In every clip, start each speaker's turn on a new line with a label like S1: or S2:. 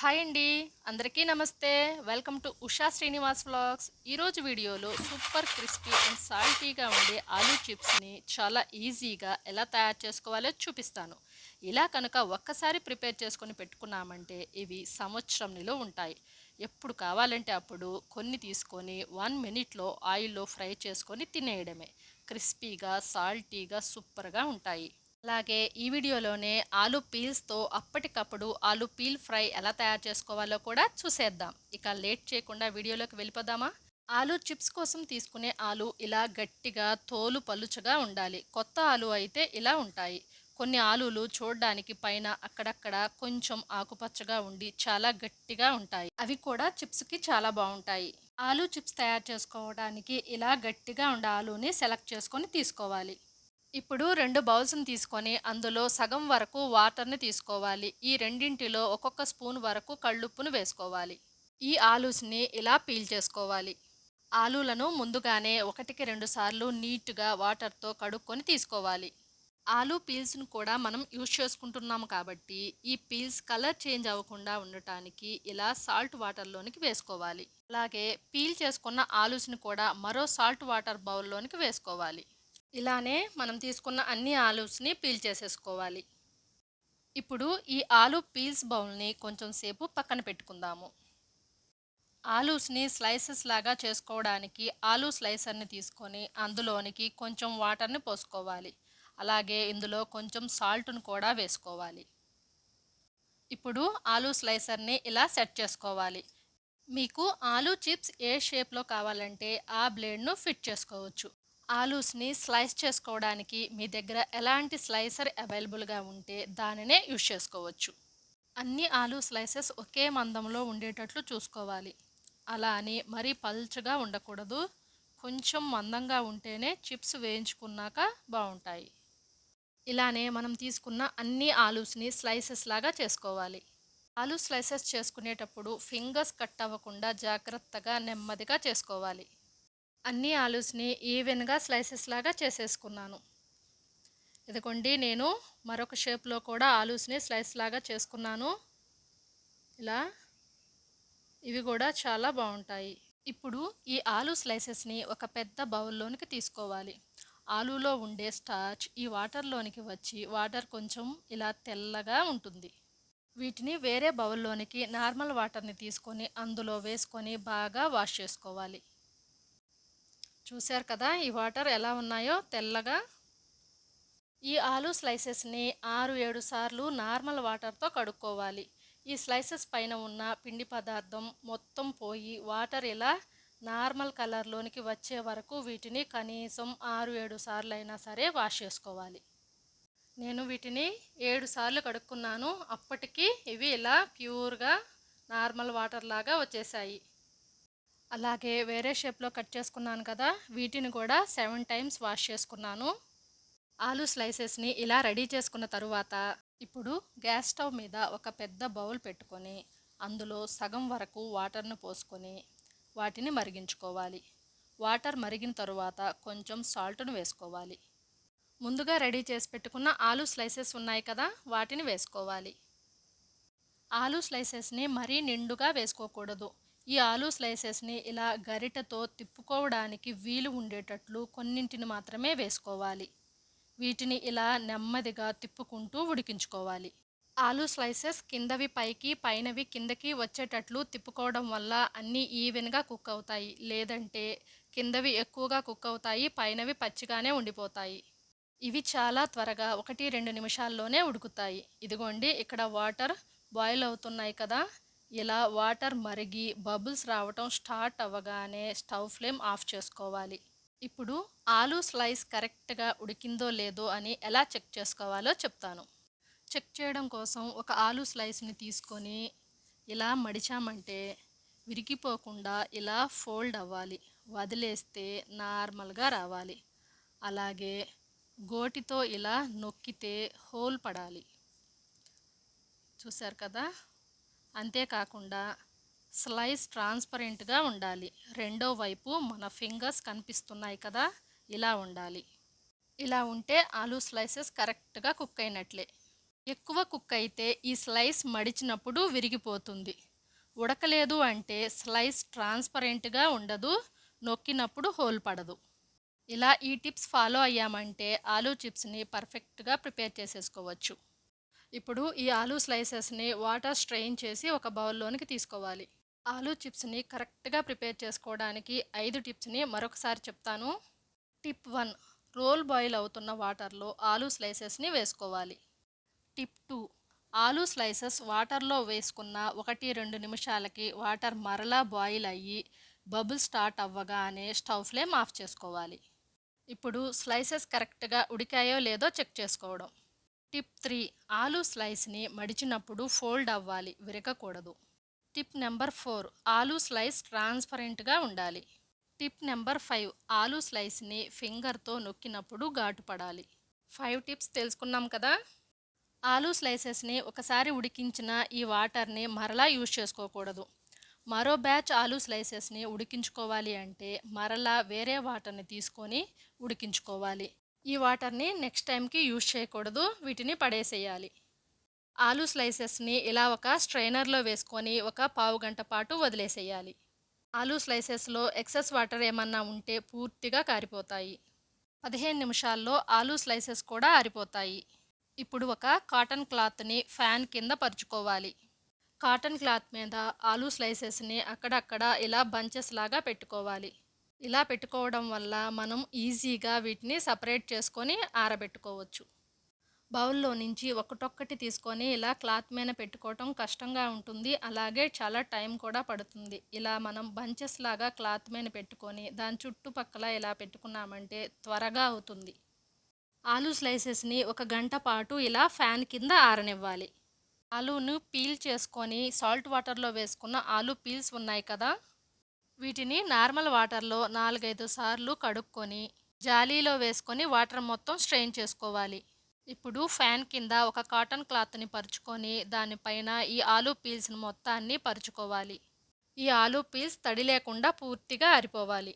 S1: Hi అండి. అందరికీ నమస్తే. Welcome to Usha Srinivas vlogs. ఈరోజు వీడియోలో సూపర్ క్రిస్పీ అండ్ సాల్టీగా ఉండే ఆలూ చిప్స్ని చాలా ఈజీగా ఎలా తయారు చేసుకోవాలో చూపిస్తాను. ఇలా కనుక ఒక్కసారి ప్రిపేర్ చేసుకొని పెట్టుకున్నామంటే ఇవి సంవత్సరం నిలో ఉంటాయి. ఎప్పుడు కావాలంటే అప్పుడు కొన్ని తీసుకొని వన్ మినిట్లో ఆయిల్లో ఫ్రై చేసుకొని తినేయడమే. క్రిస్పీగా సాల్టీగా సూపర్గా ఉంటాయి. అలాగే ఈ వీడియోలోనే ఆలు పీల్స్తో అప్పటికప్పుడు ఆలు పీల్ ఫ్రై ఎలా తయారు చేసుకోవాలో కూడా చూసేద్దాం. ఇక లేట్ చేయకుండా వీడియోలోకి వెళ్ళిపోదామా? ఆలు చిప్స్ కోసం తీసుకునే ఆలు ఇలా గట్టిగా తోలు పలుచగా ఉండాలి. కొత్త ఆలు అయితే ఇలా ఉంటాయి. కొన్ని ఆలులు చూడడానికి పైన అక్కడక్కడ కొంచెం ఆకుపచ్చగా ఉండి చాలా గట్టిగా ఉంటాయి. అవి కూడా చిప్స్కి చాలా బాగుంటాయి. ఆలు చిప్స్ తయారు చేసుకోవడానికి ఇలా గట్టిగా ఉండే ఆలుని సెలెక్ట్ చేసుకొని తీసుకోవాలి. ఇప్పుడు రెండు బౌల్స్ని తీసుకొని అందులో సగం వరకు వాటర్ని తీసుకోవాలి. ఈ రెండింటిలో ఒక్కొక్క స్పూన్ వరకు కళ్ళుప్పును వేసుకోవాలి. ఈ ఆలూస్ని ఇలా పీల్ చేసుకోవాలి. ఆలూలను ముందుగానే ఒకటికి రెండు సార్లు నీట్గా వాటర్తో కడుక్కొని తీసుకోవాలి. ఆలూ పీల్స్ను కూడా మనం యూజ్ చేసుకుంటున్నాము కాబట్టి ఈ పీల్స్ కలర్ చేంజ్ అవ్వకుండా ఉండటానికి ఇలా సాల్ట్ వాటర్లోనికి వేసుకోవాలి. అలాగే పీల్ చేసుకున్న ఆలూస్ని కూడా మరో సాల్ట్ వాటర్ బౌల్లోనికి వేసుకోవాలి. ఇలానే మనం తీసుకున్న అన్ని ఆలూస్ని పీల్ చేసేసుకోవాలి. ఇప్పుడు ఈ ఆలు పీల్స్ బౌల్ని కొంచెం సేపు పక్కన పెట్టుకుందాము. ఆలూస్ని స్లైసెస్ లాగా చేసుకోవడానికి ఆలూ స్లైసర్ని తీసుకొని అందులోనికి కొంచెం వాటర్ని పోసుకోవాలి. అలాగే ఇందులో కొంచెం సాల్ట్ను కూడా వేసుకోవాలి. ఇప్పుడు ఆలూ స్లైసర్ని ఇలా సెట్ చేసుకోవాలి. మీకు ఆలూ చిప్స్ ఏ షేప్లో కావాలంటే ఆ బ్లేడ్ను ఫిట్ చేసుకోవచ్చు. ఆలూస్ని స్లైస్ చేసుకోవడానికి మీ దగ్గర ఎలాంటి స్లైసర్ అవైలబుల్గా ఉంటే దానినే యూజ్ చేసుకోవచ్చు. అన్ని ఆలూ స్లైసెస్ ఒకే మందంలో ఉండేటట్లు చూసుకోవాలి. అలా అని మరీ పల్చగా ఉండకూడదు. కొంచెం మందంగా ఉంటేనే చిప్స్ వేయించుకున్నాక బాగుంటాయి. ఇలానే మనం తీసుకున్న అన్ని ఆలూస్ని స్లైసెస్ లాగా చేసుకోవాలి. ఆలూ స్లైసెస్ చేసుకునేటప్పుడు ఫింగర్స్ కట్ అవ్వకుండా జాగ్రత్తగా నెమ్మదిగా చేసుకోవాలి. అన్ని ఆలూస్ని ఈవెన్గా స్లైసెస్ లాగా చేసేసుకున్నాను. ఇదిగోండి నేను మరొక షేప్లో కూడా ఆలూస్ని స్లైస్ లాగా చేసుకున్నాను. ఇలా ఇవి కూడా చాలా బాగుంటాయి. ఇప్పుడు ఈ ఆలు స్లైసెస్ని ఒక పెద్ద బౌల్లోనికి తీసుకోవాలి. ఆలూలో ఉండే స్టార్చ్ ఈ వాటర్లోనికి వచ్చి వాటర్ కొంచెం ఇలా తెల్లగా ఉంటుంది. వీటిని వేరే బౌల్లోనికి నార్మల్ వాటర్ని తీసుకొని అందులో వేసుకొని బాగా వాష్ చేసుకోవాలి. చూశారు కదా ఈ వాటర్ ఎలా ఉన్నాయో తెల్లగా. ఈ ఆలు స్లైసెస్ని ఆరు ఏడు సార్లు నార్మల్ వాటర్తో కడుక్కోవాలి. ఈ స్లైసెస్ పైన ఉన్న పిండి పదార్థం మొత్తం పోయి వాటర్ ఇలా నార్మల్ కలర్లోనికి వచ్చే వరకు వీటిని కనీసం ఆరు ఏడు సార్లు అయినా సరే వాష్ చేసుకోవాలి. నేను వీటిని ఏడు సార్లు కడుక్కున్నాను. అప్పటికి ఇవి ఇలా ప్యూర్గా నార్మల్ వాటర్ లాగా వచ్చేసాయి. అలాగే వేరే షేప్లో కట్ చేసుకున్నాను కదా వీటిని కూడా సెవెన్ టైమ్స్ వాష్ చేసుకున్నాను. ఆలు స్లైసెస్ని ఇలా రెడీ చేసుకున్న తరువాత ఇప్పుడు గ్యాస్ స్టవ్ మీద ఒక పెద్ద బౌల్ పెట్టుకొని అందులో సగం వరకు వాటర్ను పోసుకొని వాటిని మరిగించుకోవాలి. వాటర్ మరిగిన తరువాత కొంచెం సాల్ట్ను వేసుకోవాలి. ముందుగా రెడీ చేసి పెట్టుకున్న ఆలు స్లైసెస్ ఉన్నాయి కదా వాటిని వేసుకోవాలి. ఆలు స్లైసెస్ని మరీ నిండుగా వేసుకోకూడదు. ఈ ఆలూ స్లైసెస్ని ఇలా గరిటతో తిప్పుకోవడానికి వీలు ఉండేటట్లు కొన్నింటిని మాత్రమే వేసుకోవాలి. వీటిని ఇలా నెమ్మదిగా తిప్పుకుంటూ ఉడికించుకోవాలి. ఆలూ స్లైసెస్ కిందవి పైకి పైనవి కిందకి వచ్చేటట్లు తిప్పుకోవడం వల్ల అన్నీ ఈవెన్గా కుక్ అవుతాయి. లేదంటే కిందవి ఎక్కువగా కుక్ అవుతాయి పైనవి పచ్చిగానే ఉండిపోతాయి. ఇవి చాలా త్వరగా ఒకటి రెండు నిమిషాల్లోనే ఉడుకుతాయి. ఇదిగోండి ఇక్కడ వాటర్ బాయిల్ అవుతున్నాయి కదా. ఇలా వాటర్ మరిగి బబుల్స్ రావటం స్టార్ట్ అవ్వగానే స్టవ్ ఫ్లేమ్ ఆఫ్ చేసుకోవాలి. ఇప్పుడు ఆలు స్లైస్ కరెక్ట్గా ఉడికిందో లేదో అని ఎలా చెక్ చేసుకోవాలో చెప్తాను. చెక్ చేయడం కోసం ఒక ఆలు స్లైస్ని తీసుకొని ఇలా మడిచామంటే విరిగిపోకుండా ఇలా ఫోల్డ్ అవ్వాలి. వదిలేస్తే నార్మల్గా రావాలి. అలాగే గోటితో ఇలా నొక్కితే హోల్ పడాలి. చూసారు కదా? అంతేకాకుండా స్లైస్ ట్రాన్స్పరెంట్గా ఉండాలి. రెండో వైపు మన ఫింగర్స్ కనిపిస్తున్నాయి కదా ఇలా ఉండాలి. ఇలా ఉంటే ఆలూ స్లైసెస్ కరెక్ట్గా కుక్ అయినట్లే. ఎక్కువ కుక్ అయితే ఈ స్లైస్ మడిచినప్పుడు విరిగిపోతుంది. ఉడకలేదు అంటే స్లైస్ ట్రాన్స్పరెంట్గా ఉండదు నొక్కినప్పుడు హోల్ పడదు. ఇలా ఈ టిప్స్ ఫాలో అయ్యామంటే ఆలూ చిప్స్ని పర్ఫెక్ట్గా ప్రిపేర్ చేసేసుకోవచ్చు. ఇప్పుడు ఈ ఆలూ స్లైసెస్ని వాటర్ స్ట్రెయిన్ చేసి ఒక బౌల్లోనికి తీసుకోవాలి. ఆలూ చిప్స్ని కరెక్ట్గా ప్రిపేర్ చేసుకోవడానికి ఐదు టిప్స్ని మరొకసారి చెప్తాను. టిప్ వన్ రోల్ బాయిల్ అవుతున్న వాటర్లో ఆలూ స్లైసెస్ని వేసుకోవాలి. టిప్ టూ ఆలూ స్లైసెస్ వాటర్లో వేసుకున్న ఒకటి రెండు నిమిషాలకి వాటర్ మరలా బాయిల్ అయ్యి బబుల్ స్టార్ట్ అవ్వగానే స్టవ్ ఫ్లేమ్ ఆఫ్ చేసుకోవాలి. ఇప్పుడు స్లైసెస్ కరెక్ట్గా ఉడికాయో లేదో చెక్ చేసుకోవడం. టిప్ త్రీ ఆలు స్లైస్ని మడిచినప్పుడు ఫోల్డ్ అవ్వాలి విరగకూడదు. టిప్ నెంబర్ ఫోర్ ఆలు స్లైస్ ట్రాన్స్పరెంట్గా ఉండాలి. టిప్ నెంబర్ ఫైవ్ ఆలు స్లైస్ని ఫింగర్తో నొక్కినప్పుడు ఘాటుపడాలి. ఫైవ్ టిప్స్ తెలుసుకున్నాం కదా? ఆలూ స్లైసెస్ని ఒకసారి ఉడికించిన ఈ వాటర్ని మరలా యూజ్ చేసుకోకూడదు. మరో బ్యాచ్ ఆలు స్లైసెస్ని ఉడికించుకోవాలి అంటే మరలా వేరే వాటర్ని తీసుకొని ఉడికించుకోవాలి. ఈ వాటర్ని నెక్స్ట్ టైంకి యూజ్ చేయకూడదు వీటిని పడేసేయాలి. ఆలూ స్లైసెస్ని ఇలా ఒక స్ట్రైనర్లో వేసుకొని ఒక పావు గంట పాటు వదిలేసేయాలి. ఆలు స్లైసెస్లో ఎక్సెస్ వాటర్ ఏమన్నా ఉంటే పూర్తిగా కారిపోతాయి. పదిహేను నిమిషాల్లో ఆలు స్లైసెస్ కూడా ఆరిపోతాయి. ఇప్పుడు ఒక కాటన్ క్లాత్ని ఫ్యాన్ కింద పరుచుకోవాలి. కాటన్ క్లాత్ మీద ఆలూ స్లైసెస్ని అక్కడక్కడ ఇలా బంచెస్ లాగా పెట్టుకోవాలి. ఇలా పెట్టుకోవడం వల్ల మనం ఈజీగా వీటిని సపరేట్ చేసుకొని ఆరబెట్టుకోవచ్చు. బౌల్లో నుంచి ఒకటొక్కటి తీసుకొని ఇలా క్లాత్ మీద పెట్టుకోవటం కష్టంగా ఉంటుంది. అలాగే చాలా టైం కూడా పడుతుంది. ఇలా మనం బంచెస్ లాగా క్లాత్ మీద పెట్టుకొని దాని చుట్టుపక్కల ఇలా పెట్టుకున్నామంటే త్వరగా అవుతుంది. ఆలు స్లైసెస్ని ఒక గంట పాటు ఇలా ఫ్యాన్ కింద ఆరనివ్వాలి. ఆలూను పీల్ చేసుకొని సాల్ట్ వాటర్లో వేసుకున్న ఆలు పీల్స్ ఉన్నాయి కదా? వీటిని నార్మల్ వాటర్లో నాలుగైదు సార్లు కడుక్కొని జాలీలో వేసుకొని వాటర్ మొత్తం స్ట్రెయిన్ చేసుకోవాలి. ఇప్పుడు ఫ్యాన్ కింద ఒక కాటన్ క్లాత్ని పరుచుకొని దానిపైన ఈ ఆలు పీల్స్ని మొత్తాన్ని పరుచుకోవాలి. ఈ ఆలూ పీల్స్ తడి లేకుండా పూర్తిగా ఆరిపోవాలి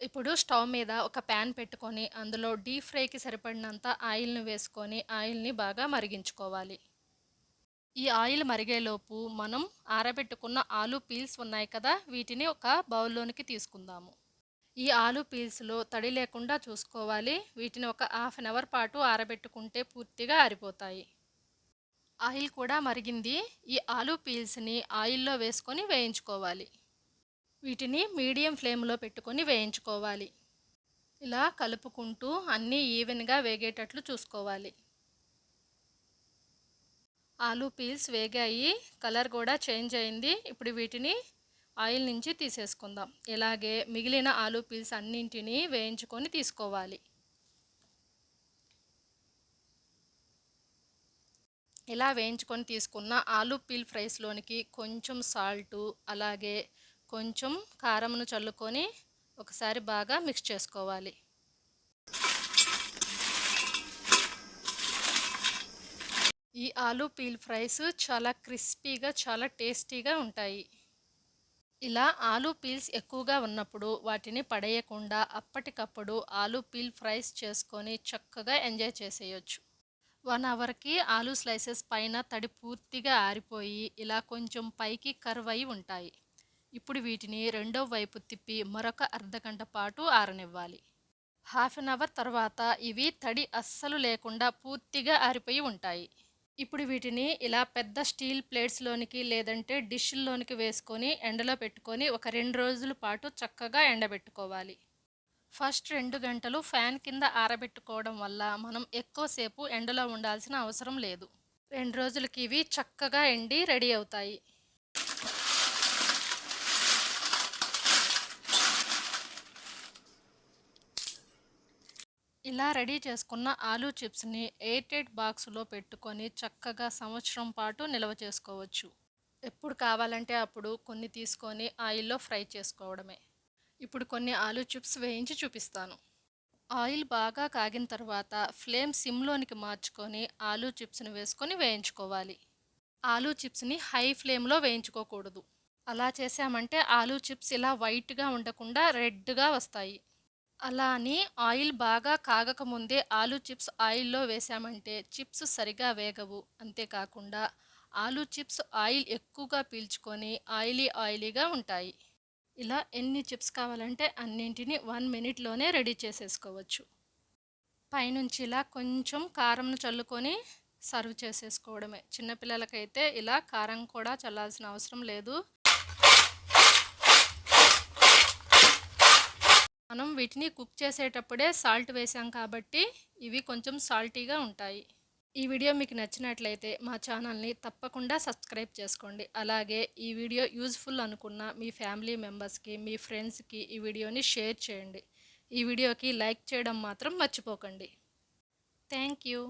S1: ఇప్పుడు స్టవ్ మీద ఒక ప్యాన్ పెట్టుకొని అందులో డీప్ ఫ్రైకి సరిపడినంత ఆయిల్ని వేసుకొని ఆయిల్ని బాగా మరిగించుకోవాలి. ఈ ఆయిల్ మరిగేలోపు మనం ఆరబెట్టుకున్న ఆలూ పీల్స్ ఉన్నాయి కదా వీటిని ఒక బౌల్లోనికి తీసుకుందాము. ఈ ఆలూ పీల్స్లో తడి లేకుండా చూసుకోవాలి. వీటిని ఒక హాఫ్ అన్ అవర్ పాటు ఆరబెట్టుకుంటే పూర్తిగా ఆరిపోతాయి. ఆయిల్ కూడా మరిగింది. ఈ ఆలూ పీల్స్ని ఆయిల్లో వేసుకొని వేయించుకోవాలి. వీటిని మీడియం ఫ్లేమ్లో పెట్టుకొని వేయించుకోవాలి. ఇలా కలుపుకుంటూ అన్నీ ఈవెన్గా వేగేటట్లు చూసుకోవాలి. ఆలూ పీల్స్ వేగాయి కలర్ కూడా చేంజ్ అయింది. ఇప్పుడు వీటిని ఆయిల్ నుంచి తీసేసుకుందాం. ఇలాగే మిగిలిన ఆలూ పీల్స్ అన్నింటినీ వేయించుకొని తీసుకోవాలి. ఇలా వేయించుకొని తీసుకున్న ఆలూ పీల్ ఫ్రైస్లోనికి కొంచెం సాల్టు అలాగే కొంచెం కారంను చల్లుకొని ఒకసారి బాగా మిక్స్ చేసుకోవాలి. ఈ ఆలూ పీల్ ఫ్రైస్ చాలా క్రిస్పీగా చాలా టేస్టీగా ఉంటాయి. ఇలా ఆలూ పీల్స్ ఎక్కువగా ఉన్నప్పుడు వాటిని పడేయకుండా అప్పటికప్పుడు ఆలూ పీల్ ఫ్రైస్ చేసుకొని చక్కగా ఎంజాయ్ చేసేయచ్చు. వన్ అవర్కి ఆలూ స్లైసెస్ పైన తడి పూర్తిగా ఆరిపోయి ఇలా కొంచెం పైకి కర్వ్ అయి ఉంటాయి. ఇప్పుడు వీటిని రెండో వైపు తిప్పి మరొక అర్ధగంట పాటు ఆరనివ్వాలి. హాఫ్ అన్ అవర్ తర్వాత ఇవి తడి అస్సలు లేకుండా పూర్తిగా ఆరిపోయి ఉంటాయి. ఇప్పుడు వీటిని ఇలా పెద్ద స్టీల్ ప్లేట్స్లోనికి లేదంటే డిష్ల్లోనికి వేసుకొని ఎండలో పెట్టుకొని ఒక రెండు రోజుల పాటు చక్కగా ఎండబెట్టుకోవాలి. ఫస్ట్ రెండు గంటలు ఫ్యాన్ కింద ఆరబెట్టుకోవడం వల్ల మనం ఎక్కువసేపు ఎండలో ఉండాల్సిన అవసరం లేదు. రెండు రోజులకి ఇవి చక్కగా ఎండి రెడీ అవుతాయి. ఇలా రెడీ చేసుకున్న ఆలూ చిప్స్ని ఎయిర్టైట్ బాక్స్లో పెట్టుకొని చక్కగా సంవత్సరం పాటు నిల్వ చేసుకోవచ్చు. ఎప్పుడు కావాలంటే అప్పుడు కొన్ని తీసుకొని ఆయిల్లో ఫ్రై చేసుకోవడమే. ఇప్పుడు కొన్ని ఆలూ చిప్స్ వేయించి చూపిస్తాను. ఆయిల్ బాగా కాగిన తర్వాత ఫ్లేమ్ సిమ్లోనికి మార్చుకొని ఆలూ చిప్స్ని వేసుకొని వేయించుకోవాలి. ఆలూ చిప్స్ని హై ఫ్లేమ్లో వేయించుకోకూడదు. అలా చేసామంటే ఆలూ చిప్స్ ఇలా వైట్గా ఉండకుండా రెడ్గా వస్తాయి. అలా అని ఆయిల్ బాగా కాగకముందే ఆలూ చిప్స్ ఆయిల్లో వేసామంటే చిప్స్ సరిగా వేగవు. అంతేకాకుండా ఆలూ చిప్స్ ఆయిల్ ఎక్కువగా పీల్చుకొని ఆయిలీ ఆయిలీగా ఉంటాయి. ఇలా ఎన్ని చిప్స్ కావాలంటే అన్నింటినీ వన్ మినిట్లోనే రెడీ చేసేసుకోవచ్చు. పైనుంచి ఇలా కొంచెం కారంను చల్లుకొని సర్వ్ చేసేసుకోవడమే. చిన్నపిల్లలకైతే ఇలా కారం కూడా చల్లాల్సిన అవసరం లేదు. మనం వీటిని కుక్ చేసేటప్పుడే సాల్ట్ వేసాం కాబట్టి ఇవి కొంచెం సాల్టీగా ఉంటాయి. ఈ వీడియో మీకు నచ్చినట్లయితే మా ఛానల్ని తప్పకుండా సబ్స్క్రైబ్ చేసుకోండి. అలాగే ఈ వీడియో యూజ్ఫుల్ అనుకున్న మీ ఫ్యామిలీ మెంబర్స్కి మీ ఫ్రెండ్స్కి ఈ వీడియోని షేర్ చేయండి. ఈ వీడియోకి లైక్ చేయడం మాత్రం మర్చిపోకండి. Thank you.